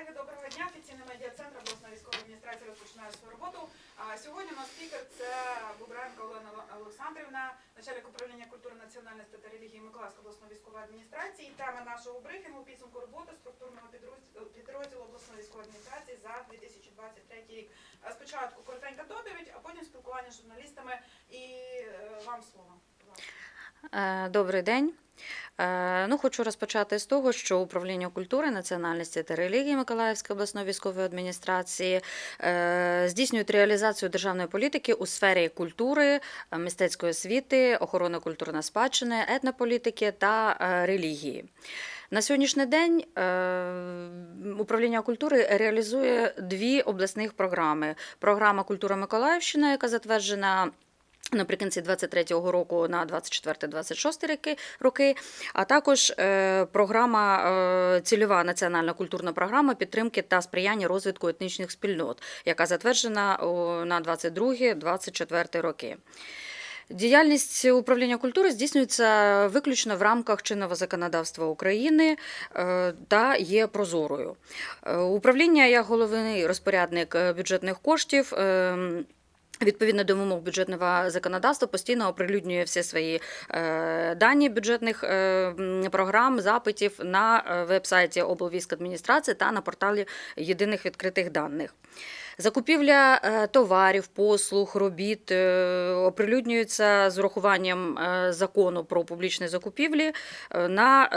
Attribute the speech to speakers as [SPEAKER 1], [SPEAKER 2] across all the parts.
[SPEAKER 1] колеги, доброго дня. Офіційний медіа-центр обласної військової адміністрації розпочинає свою роботу. А сьогодні у нас спікер це Бубренко Олена Олександрівна, начальник управління культури, національності та релігії Миколаївської обласної військової адміністрації. Тема нашого брифінгу підсумку роботи структурного підрозділу, обласної військової адміністрації за 2023 рік. Спочатку коротенька доповідь, а потім спілкування з журналістами і е, вам слово.
[SPEAKER 2] Е, Добрий день. Е, Ну, хочу розпочати з того, що управління культури, національності та релігії Миколаївської обласної військової адміністрації е, здійснюють реалізацію державної політики у сфері культури, мистецької освіти, охорони культурної спадщини, етнополітики та е, релігії. На сьогоднішній день управління культури реалізує дві обласних програми: програма Культура Миколаївщина, яка затверджена. Наприкінці 23-го року на 24-26 роки, роки, а також е, програма е, цільова національна культурна програма підтримки та сприяння розвитку етнічних спільнот, яка затверджена на 22-24 роки. Діяльність управління культури здійснюється виключно в рамках чинного законодавства України е, та є прозорою. Управління як головний розпорядник бюджетних коштів. Відповідно до вимог бюджетного законодавства постійно оприлюднює всі свої е, дані бюджетних е, програм, запитів на е, веб-сайті облвійськадміністрації та на порталі єдиних відкритих даних. Закупівля товарів, послуг, робіт оприлюднюється з урахуванням закону про публічні закупівлі на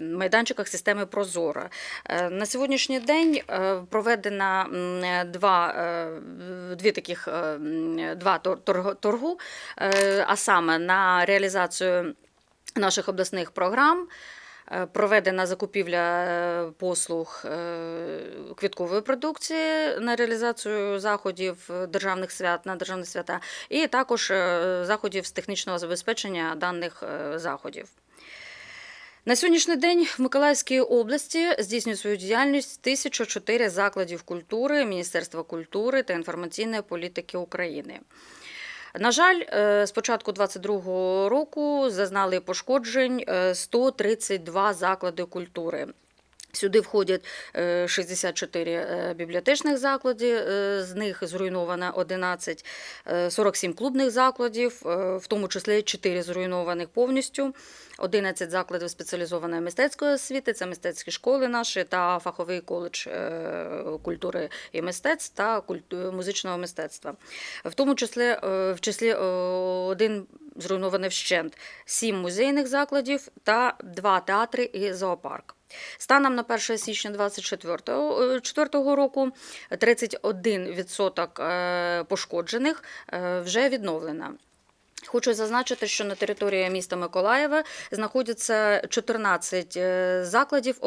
[SPEAKER 2] майданчиках системи Прозора. На сьогоднішній день проведено два, дві таких, е, два тор- торгу, е, а саме на реалізацію наших обласних програм. Е, Проведена закупівля послуг квіткової продукції на реалізацію заходів державних свят на державні свята, і також заходів з технічного забезпечення даних заходів. На сьогоднішній день в Миколаївській області здійснює свою діяльність 1004 закладів культури Міністерства культури та інформаційної політики України. На жаль, е, з початку 2022 року зазнали пошкоджень е, 132 заклади культури. Сюди входять е, 64 е, бібліотечних заклади, е, з них зруйновано 11, е, 47 клубних закладів, е, в тому числі 4 зруйнованих повністю, 11 закладів спеціалізованої мистецької освіти, це мистецькі школи наші та фаховий коледж е, культури і мистецтв та музичного мистецтва. В тому числі е, в числі е, один зруйнований вщент, 7 музейних закладів та 2 театри і зоопарк. Станом на 1 січня 2024 року 31% е, пошкоджених е, вже відновлено. Хочу зазначити, що на території міста Миколаєва знаходяться 14 е, закладів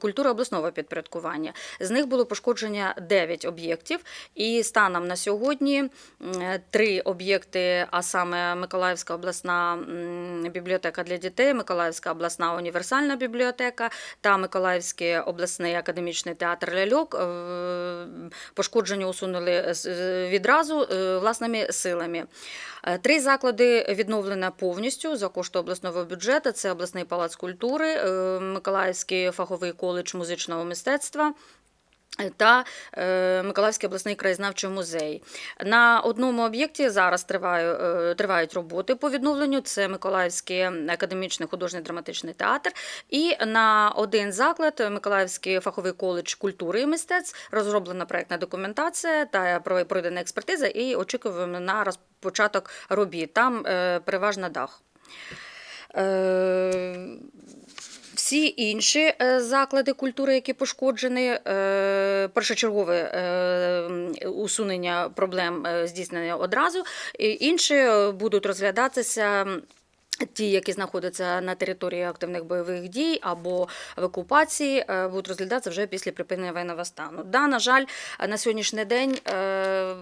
[SPEAKER 2] культури обласного підпорядкування. З них було пошкодження 9 об'єктів, і станом на сьогодні три об'єкти, а саме Миколаївська обласна бібліотека для дітей, Миколаївська обласна універсальна бібліотека та Миколаївський обласний академічний театр ляльок е, пошкодження усунули відразу е, власними силами. Три заклади відновлено повністю за кошти обласного бюджету. Це обласний палац культури, е, Миколаївський фаховий коледж музичного мистецтва. Та е, Миколаївський обласний краєзнавчий музей. На одному об'єкті зараз триває, е, тривають роботи по відновленню. Це Миколаївський академічний художньо драматичний театр. І на один заклад Миколаївський фаховий коледж культури і мистецтв розроблена проектна документація та пройдена експертиза, і очікуємо на розпочаток робіт. Там е, переважно дах. Е, всі інші е, заклади культури, які пошкоджені, е, першочергове е, усунення проблем здійснення одразу. Інші будуть розглядатися. Ті, які знаходяться на території активних бойових дій або в окупації, е, будуть розглядатися вже після припинення воєнного стану. Да, на жаль, на сьогоднішній день е,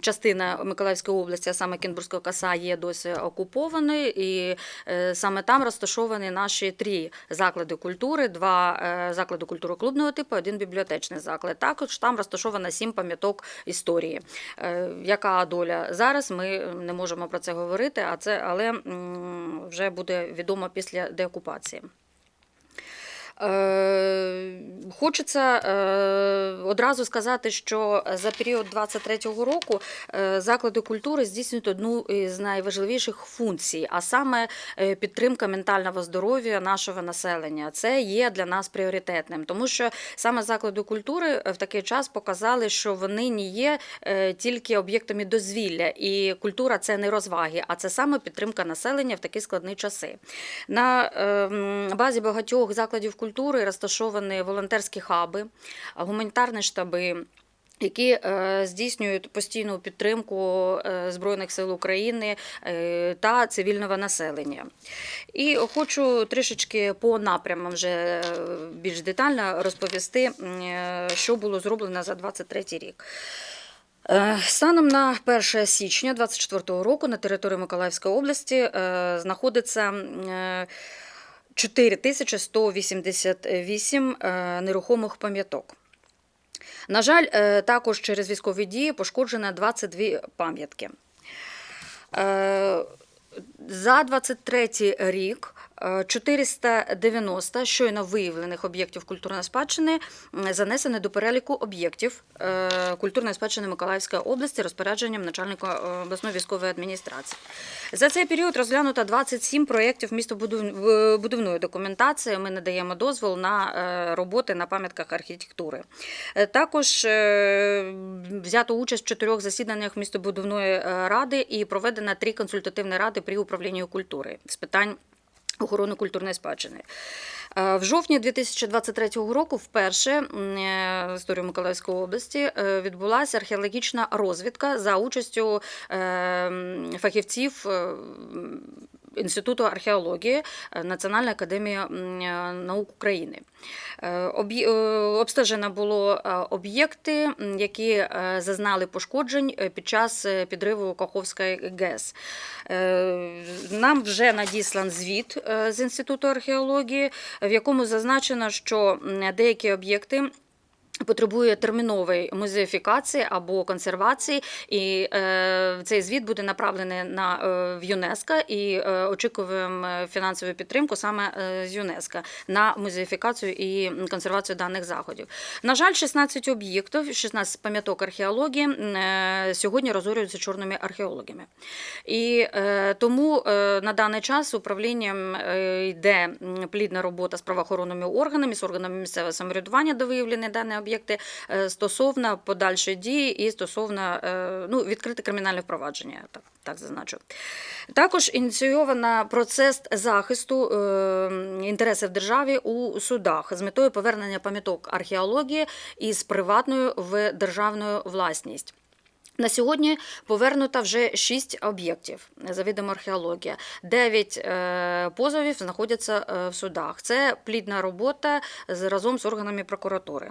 [SPEAKER 2] частина Миколаївської області, а саме Кінбурзького коса, є досі окупованою, і е, саме там розташовані наші три заклади культури: два заклади культури клубного типу, один бібліотечний заклад. Також там розташовано сім пам'яток історії. Яка доля зараз? Ми не можемо про це говорити, а це але вже буде відомо після деокупації. Е, Хочеться е, одразу сказати, що за період 23-го року е, заклади культури здійснюють одну із найважливіших функцій, а саме підтримка ментального здоров'я нашого населення. Це є для нас пріоритетним, тому що саме заклади культури в такий час показали, що вони не є тільки об'єктами дозвілля, і культура це не розваги, а це саме підтримка населення в такі складні часи. На ем, базі багатьох закладів культури розташовані волонтерські хаби, гуманітарні штаби. Які е, здійснюють постійну підтримку е, Збройних сил України е, та цивільного населення. І хочу трішечки по напрямам вже більш детально розповісти, що було зроблено за 23 рік. Станом на 1 січня 2024 року на території Миколаївської області знаходиться 4188 е, нерухомих пам'яток. На жаль, е, також через військові дії пошкоджено 22 пам'ятки. Е, За 23 рік 490 щойно виявлених об'єктів культурної спадщини м, занесені до переліку об'єктів е, культурної спадщини Миколаївської області розпорядженням начальника е, обласної військової адміністрації. За цей період розглянуто 27 проєктів містобудівної документації. Ми надаємо дозвіл на е, роботи на пам'ятках архітектури. Е, Також е, взято участь в чотирьох засіданнях містобудівної е, ради і проведено три консультативні ради при управлінні культури з питань охорони культурної спадщини. Е, В жовтні 2023 року вперше е, в історії Миколаївської області е, відбулася археологічна розвідка за участю фахівців. Інституту археології е, Національної академії е, наук України. Е, Обстежено було об'єкти, які зазнали пошкоджень під час підриву Каховської ГЕС. Нам вже надіслан звіт з Інституту археології, в якому зазначено, що деякі об'єкти. Потребує термінової музеїфікації або консервації, і е, цей звіт буде направлений на е, в ЮНЕСКО і е, очікуємо е, фінансову підтримку саме е, з ЮНЕСКО на музеїфікацію і консервацію даних заходів. На жаль, 16 об'єктів, 16 пам'яток археології е, сьогодні розорюються чорними археологами. І е, тому е, на даний час управлінням е, йде плідна робота з правоохоронними органами, з органами місцевого самоврядування, де виявлені дані об'єкти е, стосовно подальшої дії і стосовно е, ну, відкрите кримінальне впровадження. Так, так зазначу. Також ініційовано процес захисту е, інтересів держави у судах з метою повернення пам'яток археології із приватною в державну власність. На сьогодні повернуто вже шість об'єктів завідомо археологія. Дев'ять позовів знаходяться в судах. Це плідна робота разом з органами прокуратури.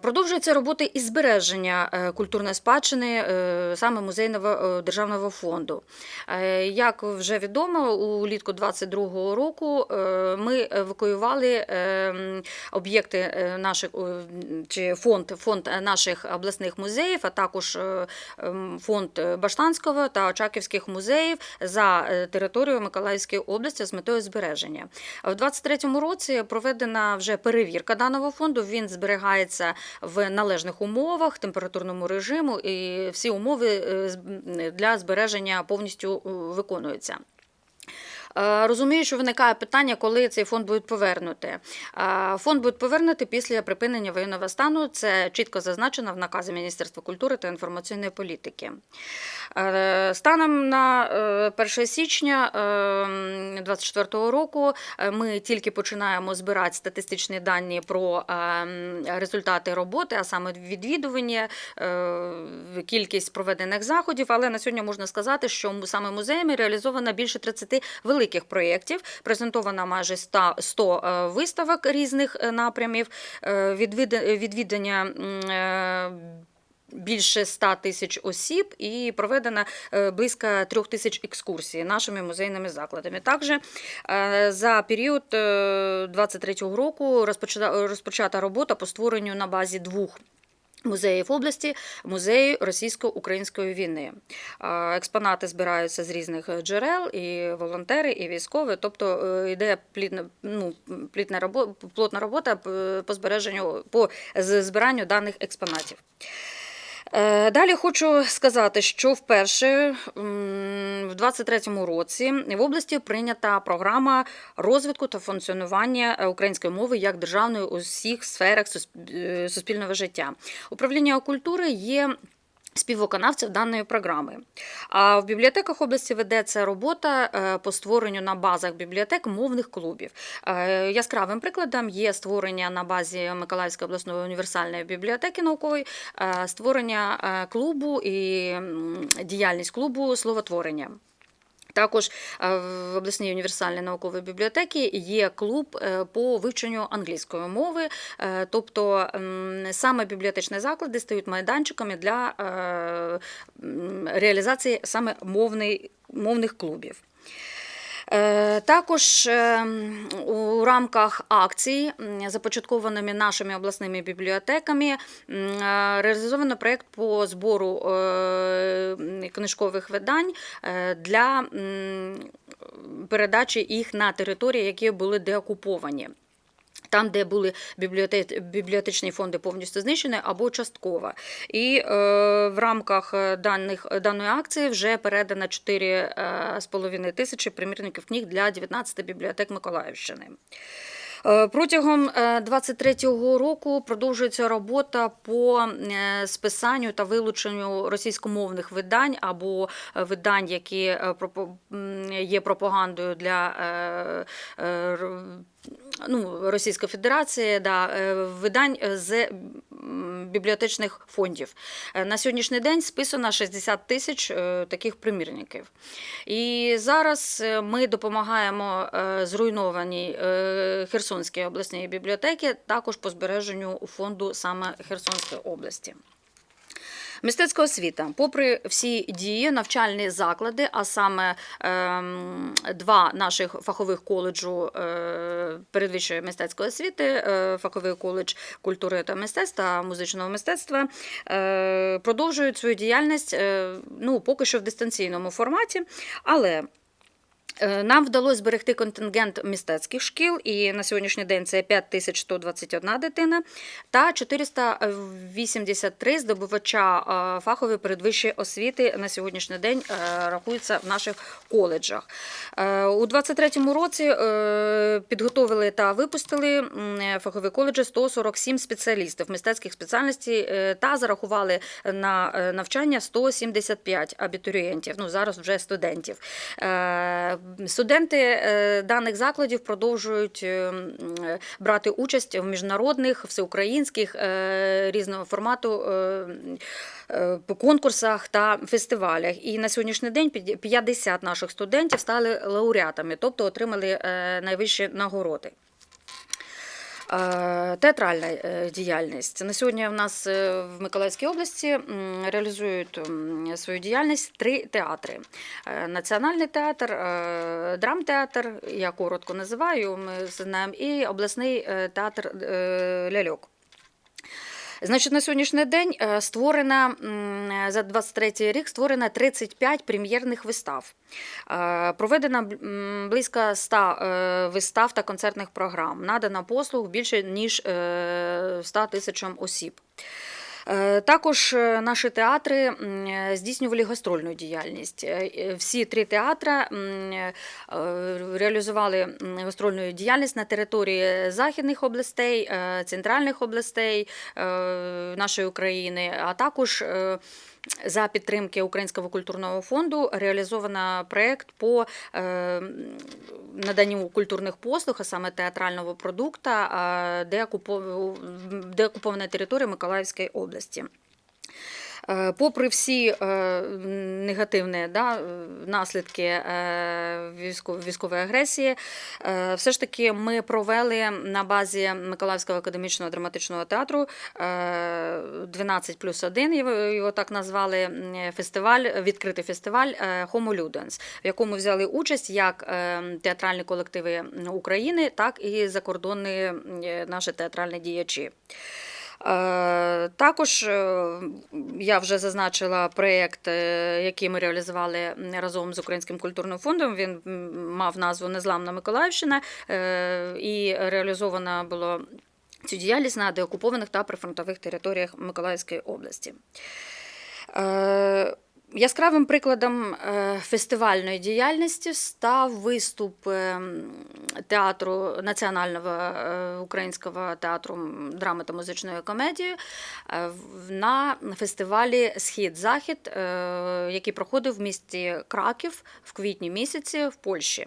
[SPEAKER 2] Продовжуються роботи із збереження е, культурної спадщини е, саме музейного е, державного фонду. Е, Як вже відомо, улітку 22-го року е, ми евакуювали е, об'єкти е, наших е, чи фонд, фонд наших обласних музеїв, а також е, фонд Баштанського та Очаківських музеїв за е, територією Миколаївської області з метою збереження. В 23-му році проведена вже перевірка даного фонду. Він зберігається в належних умовах, температурному режиму, і всі умови е, для збереження повністю е, виконуються. Е, Розумію, що виникає питання, коли цей фонд буде повернути. Е, Фонд буде повернути після припинення воєнного стану. Це чітко зазначено в наказі Міністерства культури та інформаційної політики. Е, Станом на е, 1 січня 2024 року ми тільки починаємо збирати статистичні дані про результати роботи, а саме відвідування, кількість проведених заходів. Але на сьогодні можна сказати, що саме музеями реалізовано більше 30 великих проєктів. Презентовано майже 100, 100 е, виставок різних е, напрямів, е, відвідання. Більше 100 тисяч осіб і проведено близько 3 тисяч екскурсій нашими музейними закладами. Також за період 23-го року розпочата робота по створенню на базі двох Музеїв області, музеї російсько-української війни. Експонати збираються з різних джерел, і волонтери, і військові. Тобто е, йде плідна, ну, плідна робота, плотна робота по збереженню по збиранню даних експонатів. Е, Далі хочу сказати, що вперше в 23-му році в області прийнята програма розвитку та функціонування е, української мови як державної у всіх сферах е, суспільного життя. Управління культури є. Співвиконавців даної програми. А в бібліотеках області ведеться робота е, по створенню на базах бібліотек мовних клубів. Е, Яскравим прикладом є створення на базі Миколаївської обласної універсальної бібліотеки наукової, е, створення клубу і діяльність клубу словотворення. Також е, в обласній універсальній науковій бібліотеці є клуб е, по вивченню англійської мови, Е, тобто саме бібліотечні заклади стають майданчиками для реалізації саме мовних клубів. Е, Також е, у рамках акцій, започаткованими нашими обласними бібліотеками, е, реалізовано проєкт по збору книжкових видань для передачі їх на території, які були деокуповані. Там, де були бібліоте- бібліотечні фонди повністю знищені або частково. І е, в рамках е, даних, даної акції вже передано 4,5 тисячі примірників книг для 19 бібліотек Миколаївщини. Е, Протягом 23-го року продовжується робота по е, списанню та вилученню російськомовних видань або е, видань, які е, є пропагандою для е, е, ну, Російської Федерації, да, е, видань з бібліотечних фондів. Е, На сьогоднішній день списано 60 тисяч е, таких примірників. І зараз е, ми допомагаємо е, зруйнованій е, Херсонській обласній бібліотеці також по збереженню фонду саме Херсонської області. Мистецька освіта, попри всі дії, навчальні заклади, а саме е, два наших фахових коледжу е, передвищої мистецької освіти, е, фаховий коледж культури та мистецтва музичного мистецтва, е, продовжують свою діяльність е, ну, поки що в дистанційному форматі, але Нам вдалося зберегти контингент мистецьких шкіл, і на сьогоднішній день це 5121 дитина та 483 здобувача е, фахової передвищої освіти на сьогоднішній день е, рахуються в наших коледжах. Е, У 2023 році е, підготовили та випустили фахові коледжі 147 спеціалістів мистецьких спеціальностей е, та зарахували на е, навчання 175 абітурієнтів. Ну зараз вже студентів. Студенти е, даних закладів продовжують е, е, брати участь в міжнародних, всеукраїнських різного формату конкурсах та фестивалях. І на сьогоднішній день 50 наших студентів стали лауреатами, тобто отримали найвищі нагороди. Е, Театральна е, діяльність на сьогодні в нас е, в Миколаївській області реалізують свою діяльність три театри: Національний театр, драмтеатр, я коротко називаю, ми знаємо, і обласний театр ляльок. Значить, на сьогоднішній день е, створена за 23 рік створена 35 прем'єрних вистав. Проведена Проведено близько 100 е, вистав та концертних програм. Надано послуг більше ніж е, 100 тисячам осіб. Е, Також е, наші театри е, здійснювали гастрольну діяльність. Всі три театри реалізували гастрольну діяльність на території західних областей, центральних областей нашої України, а також за підтримки Українського культурного фонду реалізовано проєкт по е, наданню культурних послуг, а саме театрального продукту, е, де окупована територія Миколаївської області. Е, Попри всі е, негативні да, наслідки е, військо- військової агресії, все ж таки ми провели на базі Миколаївського академічного драматичного театру е, 12 плюс 1, його, так назвали, фестиваль, відкритий фестиваль Homo Ludens, в якому взяли участь як театральні колективи України, так і закордонні наші театральні діячі. Е, Також е, я вже зазначила проєкт, е, який ми реалізували разом з Українським культурним фондом. Він мав назву Незламна Миколаївщина і реалізована було цю діяльність на деокупованих та прифронтових територіях Миколаївської області. Яскравим прикладом е, фестивальної діяльності став виступ е, театру Національного е, українського театру драми та музичної комедії е, на фестивалі Схід-Захід, який проходив в місті Краків в квітні місяці в Польщі.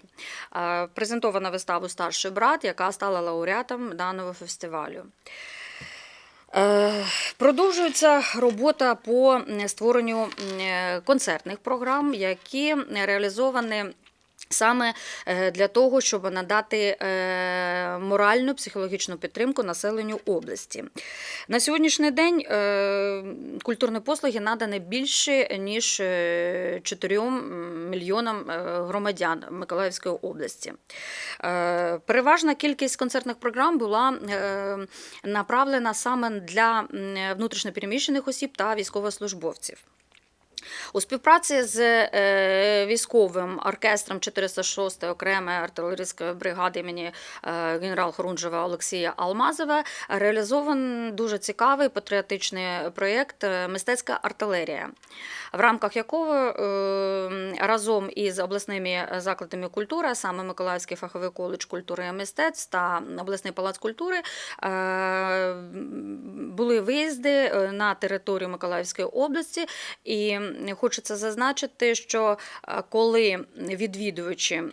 [SPEAKER 2] Презентована виставу Старший брат, яка стала лауреатом даного фестивалю. Е, Продовжується робота по створенню е, концертних програм, які реалізовані. Саме е, для того, щоб надати е, моральну психологічну підтримку населенню області. На сьогоднішній день е, культурні послуги надані більше ніж 4 мільйонам громадян Миколаївської області. Переважна кількість концертних програм була направлена саме для внутрішньопереміщених осіб та військовослужбовців. У співпраці з е, військовим оркестром 406-ї окремої артилерійської бригади імені е, генерал Хорунжева Олексія Алмазова реалізований дуже цікавий патріотичний проєкт е, Мистецька артилерія, в рамках якого разом із обласними закладами культури, саме Миколаївський фаховий коледж культури і мистецтв та обласний палац культури, були виїзди на територію Миколаївської області. І хочеться зазначити, що е, коли відвідувачі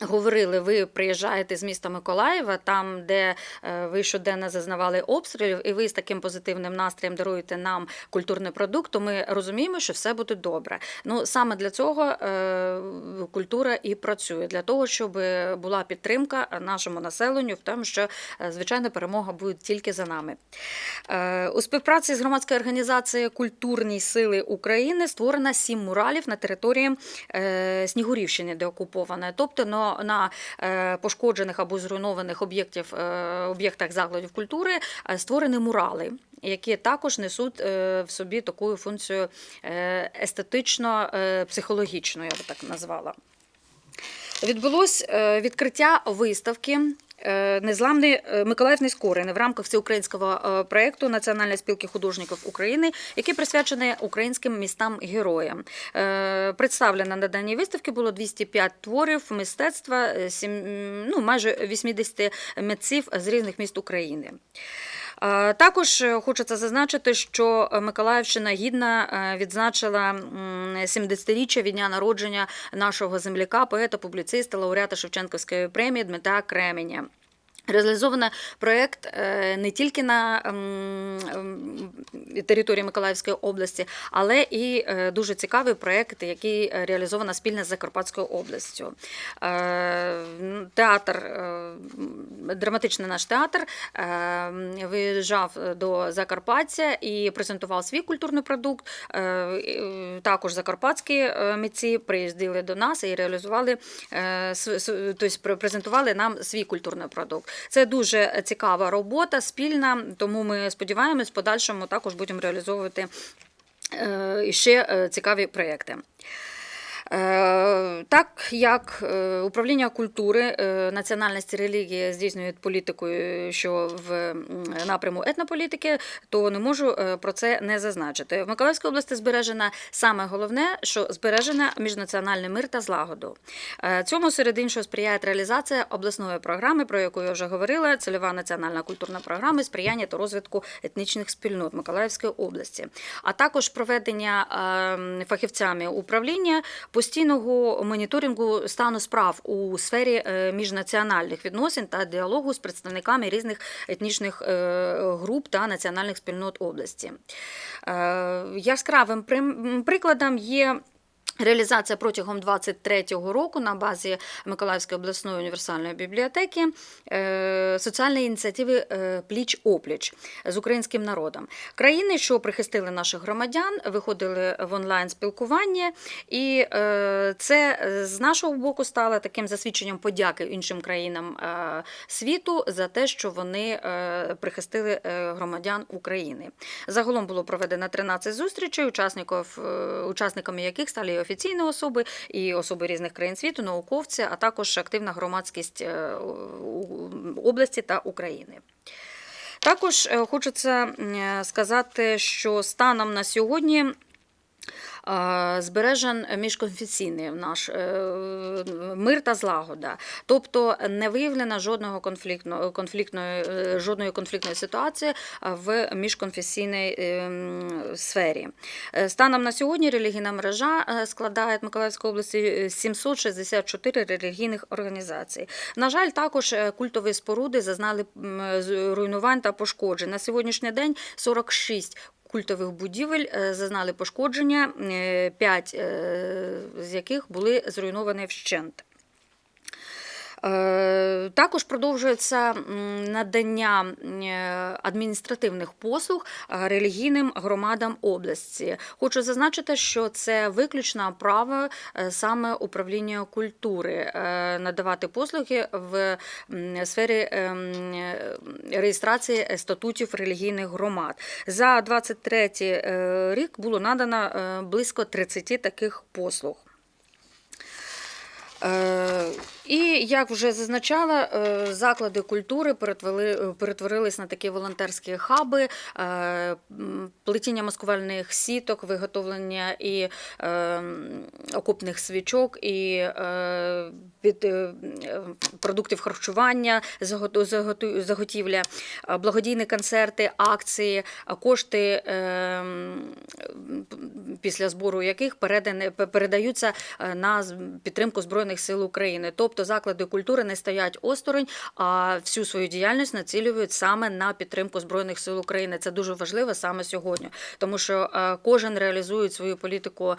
[SPEAKER 2] Говорили, ви приїжджаєте з міста Миколаєва, там, де е, ви щоденно зазнавали обстрілів, і ви з таким позитивним настроєм даруєте нам культурний продукт, то ми розуміємо, що все буде добре. Ну саме для цього е, культура і працює, для того, щоб була підтримка нашому населенню в тому, що е, звичайно перемога буде тільки за нами. У співпраці з громадською організацією Культурні сили України створено сім муралів на території Снігурівщини, де окупована, тобто на, е, пошкоджених або зруйнованих об'єктів, е, об'єктах закладів культури е, створені мурали. Які також несуть в собі таку функцію естетично-психологічну, я би так назвала. Відбулось відкриття виставки Незламний е, Миколаїв Нескорений в рамках всеукраїнського е, проєкту Національної спілки художників України, який присвячений українським містам-героям. Е, Представлено на даній виставці було 205 творів мистецтва, е, ну, майже 80 митців з різних міст України. Е, Також е, хочеться зазначити, що Миколаївщина гідно е, відзначила м, 70-річчя від дня народження нашого земляка, поета, публіциста, лауреата Шевченківської премії Дмитра Кременя. Реалізовано проєкт е, не тільки на ем, ем, території Миколаївської області, але і е, дуже цікавий проєкт, який реалізовано спільно з Закарпатською областю. Е, Театр, драматичний наш театр виїжджав до Закарпаття і презентував свій культурний продукт. Також закарпатські митці приїздили до нас і реалізували, тобто презентували нам свій культурний продукт. Це дуже цікава робота, спільна, тому ми сподіваємось, в подальшому також будемо реалізовувати е, ще е, цікаві проєкти. Е, Так як е, управління культури, е, національності релігії здійснює політикою, що в напряму етнополітики, то не можу про це не зазначити. В Миколаївській області збережена саме головне, що збережена міжнаціональний мир та злагоду. Цьому серед іншого сприяє реалізація обласної програми, про яку я вже говорила, цільова національна культурна програма сприяння та розвитку етнічних спільнот Миколаївської області, а також проведення е, фахівцями управління постійного моніторингу стану справ у сфері е, міжнаціональних відносин та діалогу з представниками різних етнічних е, груп та національних спільнот області. Е, Яскравим прикладом є Реалізація протягом 23-го року на базі Миколаївської обласної універсальної бібліотеки е, соціальної ініціативи е, Пліч опліч з українським народом. Країни, що прихистили наших громадян, виходили в онлайн спілкування, і е, це з нашого боку стало таким засвідченням подяки іншим країнам світу за те, що вони прихистили громадян України. Загалом було проведено 13 зустрічей, учасниками яких стали офіційні особи, і особи різних країн світу, науковці, а також активна громадськість е, області та України. Також е, хочеться сказати, що станом на сьогодні. Е, Збережен міжконфесійний наш е, мир та злагода, тобто не виявлено жодного конфліктно, конфліктної, е, жодної конфліктної ситуації в міжконфесійній сфері. Станом на сьогодні релігійна мережа складає в Миколаївській області е, 764 релігійних організацій. На жаль, також культові споруди зазнали руйнувань та пошкоджень. На сьогоднішній день 46 культових будівель е, зазнали пошкодження, 5 з яких були зруйновані вщент. Е, Також продовжується надання е, адміністративних послуг е, релігійним громадам області. Хочу зазначити, що це виключне право саме управління культури надавати послуги в сфері ем, реєстрації статутів релігійних громад. За 23 е, рік було надано близько 30 таких послуг. Е, І як вже зазначала, е, заклади культури перетворили, перетворились на такі волонтерські хаби, е, плетіння маскувальних сіток, виготовлення і е, м, окопних свічок, і е, е, е, продуктів харчування, заготівля, е, благодійні концерти, акції, кошти е, після збору яких передаються е, на підтримку Збройних сил України. Тобто заклади культури не стоять осторонь, а всю свою діяльність націлюють саме на підтримку Збройних сил України. Це дуже важливо саме сьогодні, тому що е, кожен реалізує свою політику е,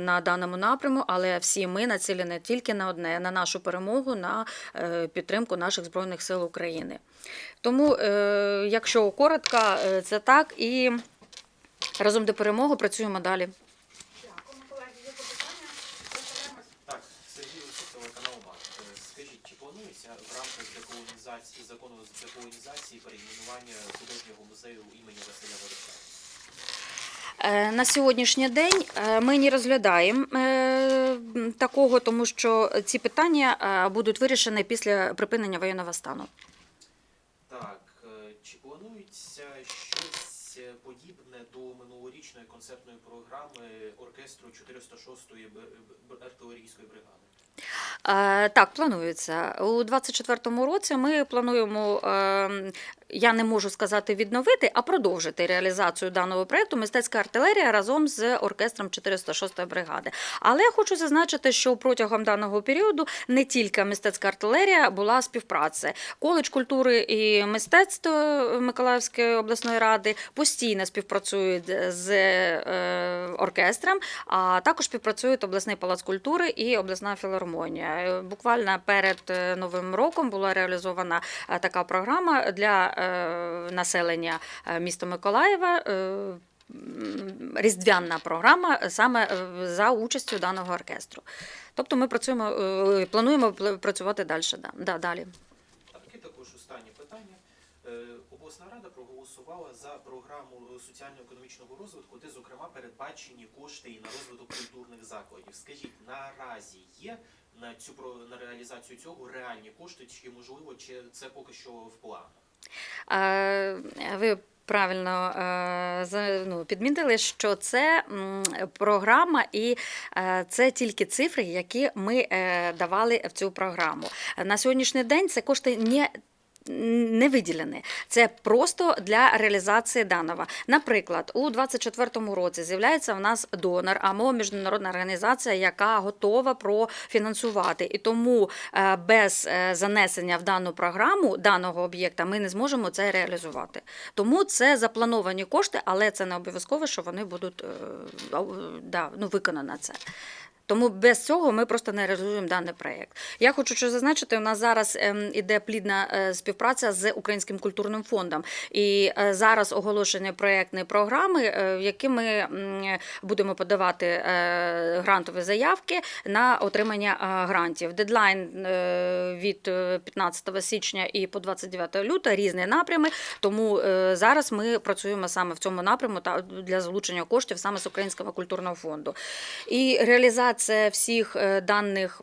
[SPEAKER 2] на даному напряму, але всі ми націлені тільки на одне на нашу перемогу, на е, підтримку наших збройних сил України. Тому, якщо коротко, це так і разом до перемоги працюємо далі.
[SPEAKER 1] Дякуємо, колеги. Є запитання? Розберемось.
[SPEAKER 3] Так, Сергій Лисюк, телеканал МАК. Е, Скажіть, чи планується в рамках деколонізації закону з деколонізації перейменування художнього музею імені Василя Горича?
[SPEAKER 2] Е, На сьогоднішній день е, ми не розглядаємо е, такого, тому що ці питання будуть вирішені після припинення воєнного стану.
[SPEAKER 3] Так, чи планується щось подібне до минулорічної концертної програми оркестру 406-ї б- б- артилерійської бригади?
[SPEAKER 2] Е, Так, планується. У 24-му році ми плануємо, е, я не можу сказати відновити, а продовжити реалізацію даного проєкту мистецька артилерія разом з оркестром 406-ї бригади. Але я хочу зазначити, що протягом даного періоду не тільки мистецька артилерія була співпраця. Коледж культури і мистецтв Миколаївської обласної ради постійно співпрацюють з е, оркестром, а також співпрацюють обласний палац культури і обласна філармонія. Буквально перед е, новим роком була реалізована е, така програма для населення е, міста Миколаєва. е, Різдвяна програма саме е, за участю даного оркестру. Тобто ми працюємо, е, плануємо пл- працювати далі. Да, да, далі.
[SPEAKER 3] Так, і також останнє питання. Е, Обласна рада проголосувала за програму соціально-економічного розвитку, де, зокрема, передбачені кошти і на розвиток культурних закладів. Скажіть, наразі є на цю на реалізацію цього реальні кошти, чи можливо, чи це поки що в планах?
[SPEAKER 2] Ви правильно е, ну, підмітили, що це програма, і е, це тільки цифри, які ми е, давали в цю програму. На сьогоднішній день це кошти не не виділені. Це просто для реалізації даного. Наприклад, у 2024 році з'являється в нас донор або міжнародна організація, яка готова профінансувати. І тому е, без е, занесення в дану програму даного об'єкта ми не зможемо це реалізувати. Тому це заплановані кошти, але це не обов'язково, що вони будуть е, да, ну, виконано це. Тому без цього ми просто не реалізуємо даний проєкт. Я хочу що зазначити, у нас зараз ем, іде плідна е, співпраця з Українським культурним фондом. І е, зараз оголошення проєктної програми, е, в які ми будемо подавати грантові заявки на отримання грантів. Дедлайн від е, 15 січня і по 29 лютого різні напрями. Тому зараз ми працюємо саме в цьому напряму та для залучення коштів саме з Українського культурного фонду. І реалізація всіх е, даних.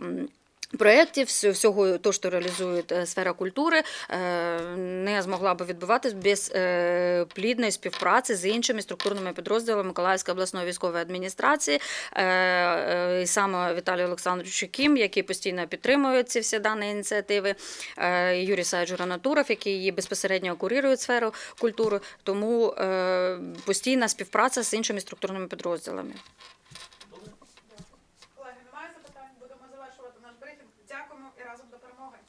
[SPEAKER 2] Проєктів всього того, що реалізує е, сфера культури, е, не змогла би відбуватись без плідної співпраці з іншими структурними підрозділами Миколаївської обласної військової адміністрації, і саме Віталій Олександрович Кім, який постійно підтримує ці всі дані ініціативи, Юрій Саїч Гранатуров, який її безпосередньо курірує сферу культури. Тому постійна співпраця з іншими структурними підрозділами.
[SPEAKER 3] Добре?
[SPEAKER 1] Колеги, немає запитань? Будемо завершувати наш брифінг. Дякуємо і разом до перемоги.